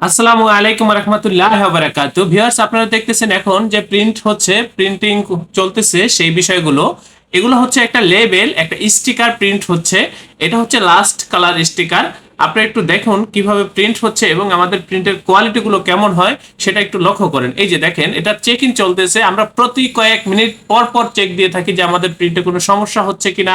আসসালামু আলাইকুম রহমতুল্লাহ বারাকাতু ভিউয়ার্স আপনারা দেখতেছেন এখন যে প্রিন্ট হচ্ছে প্রিন্টিং চলতেছে সেই বিষয়গুলো। এগুলো হচ্ছে একটা লেবেল একটা স্টিকার প্রিন্ট হচ্ছে। এটা হচ্ছে লাস্ট কালার স্টিকার আপনারা একটু দেখুন কীভাবে প্রিন্ট হচ্ছে এবং আমাদের প্রিন্টের কোয়ালিটিগুলো কেমন হয়, সেটা একটু লক্ষ্য করেন। এই যে দেখেন, এটা চেক ইন চলতেছে। আমরা প্রতি কয়েক মিনিট পর পর চেক দিয়ে থাকি যে আমাদের প্রিন্টে কোনো সমস্যা হচ্ছে কিনা।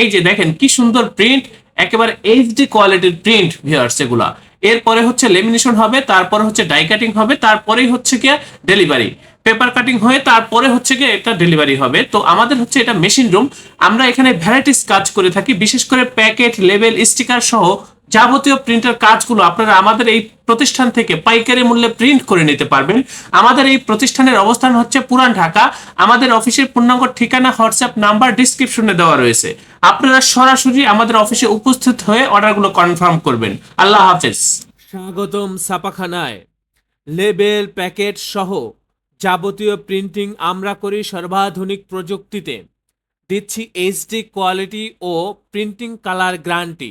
এই যে দেখেন, কি সুন্দর প্রিন্ট একেবারে এইচডি কোয়ালিটির প্রিন্ট ভিউয়ার্স এগুলা। এরপরে হচ্ছে লেমিনেশন হবে, তারপরে হচ্ছে ডাই কাটিং হবে, তারপরেই হচ্ছে গিয়ে ডেলিভারি পেপার কাটিং হয়ে তারপরে হচ্ছে গিয়ে এটা ডেলিভারি হবে। তো আমাদের হচ্ছে এটা মেশিন রুম আমরা এখানে ভ্যারাইটিস কাজ করে থাকি, বিশেষ করে প্যাকেট লেবেল স্টিকার সহ যাবতীয় প্রিন্টের কাজগুলো আপনারা আমাদের এই প্রতিষ্ঠান থেকে পাইকারি মূল্যে প্রিন্ট করে নিতে পারবেন। আমাদের এই প্রতিষ্ঠানের অবস্থান হচ্ছে পুরান ঢাকা। আমাদের অফিসের পূর্ণাঙ্গ ঠিকানা, হোয়াটসঅ্যাপ নাম্বার ডিসক্রিপশনে দেওয়া রয়েছে। আপনারা সরাসরি আমাদের অফিসে উপস্থিত হয়ে অর্ডারগুলো কনফার্ম করবেন। আল্লাহ হাফেজ। স্বাগতম ছাপাখানায়। লেবেল প্যাকেট সহ যাবতীয় প্রিন্টিং আমরা করি সর্বাধুনিক প্রযুক্তিতে। দিচ্ছি এইচডি কোয়ালিটি ও প্রিন্টিং কালার গ্যারান্টি